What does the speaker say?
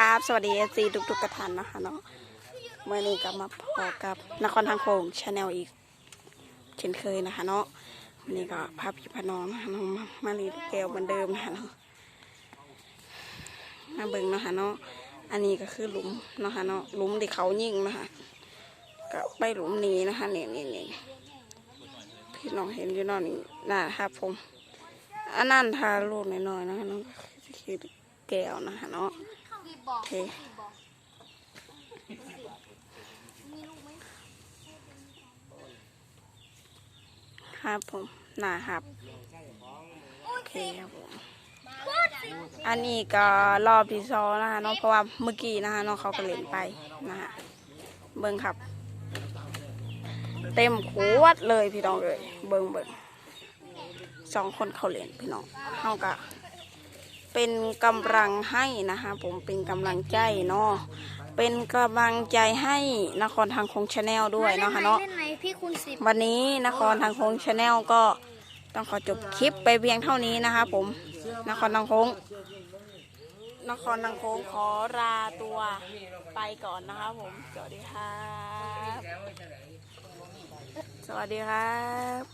ครับ สวัสดีเอซีทุกทุกๆกระทันนะคะเนาะเมื่อนี้ก็มาพอกับนครทางโขงชาแนลอีก เช่นเคยนะคะเนาะวันนี้ก็พาพี่พาน้องนะคะเนาะมามารีแก้วเหมือนเดิมนะคะเนาะมาเบิ่งนะคะเนาะอันนี้ก็คือหลุมนะคะเนาะหลุมที่เขายิงนะคะก็ไปหลุมนี้นะคะเนี่นี่นี่พี่น้องเห็นอยู่นอนนี่นะครับผมอันนั้นทาลูกน้อยๆนะคะเนาะคือแก้วนะคะเนาะ โอเคครับผมนะครับโอเคครับผมอันนี้ก็รอบที่สองนะคะเนาะเพราะว่าเมื่อกี้นะคะเนาะเขาก็เล่นไปนะฮะเบิ้งครับ เต็มขวดเลยพี่น้องเลยเบิ้งเบิ้งสองคนเขาเล่นพี่น้องเขาก็ เป็นกำลังให้นะคะ ผมเป็นกำลังใจเนาะเป็นกำลังใจให้นครทางคงชาแนลด้วยเนาะค่ะเนาะเล่นไหมพี่คุณสิบวันนี้นครทางโค้งชาแนลก็ต้องขอจบคลิปไปเพียงเท่านี้นะคะ ผมนครทางโค้งนครทางโค้งขอลาตัวไปก่อนนะคะผม สวัสดีครับ สวัสดีครับ